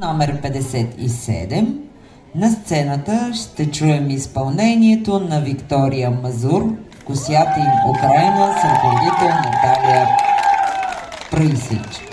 номер 57. На сцената ще чуем изпълнението на Виктория Мазур, Косята им Украина с Наталия Прайсич.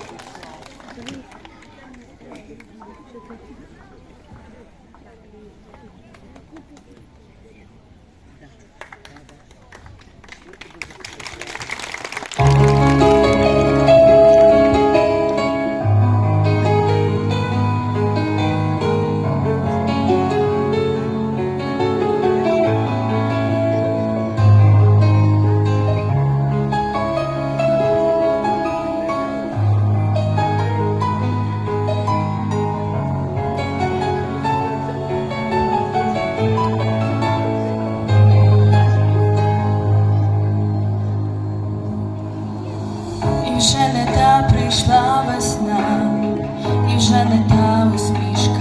І вже не та прийшла весна, і вже не та усмішка.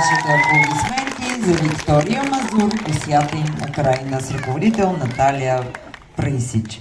вашите аплодисменти за Виктория Мазур и свята им на крайна с ръководител Наталия Присич.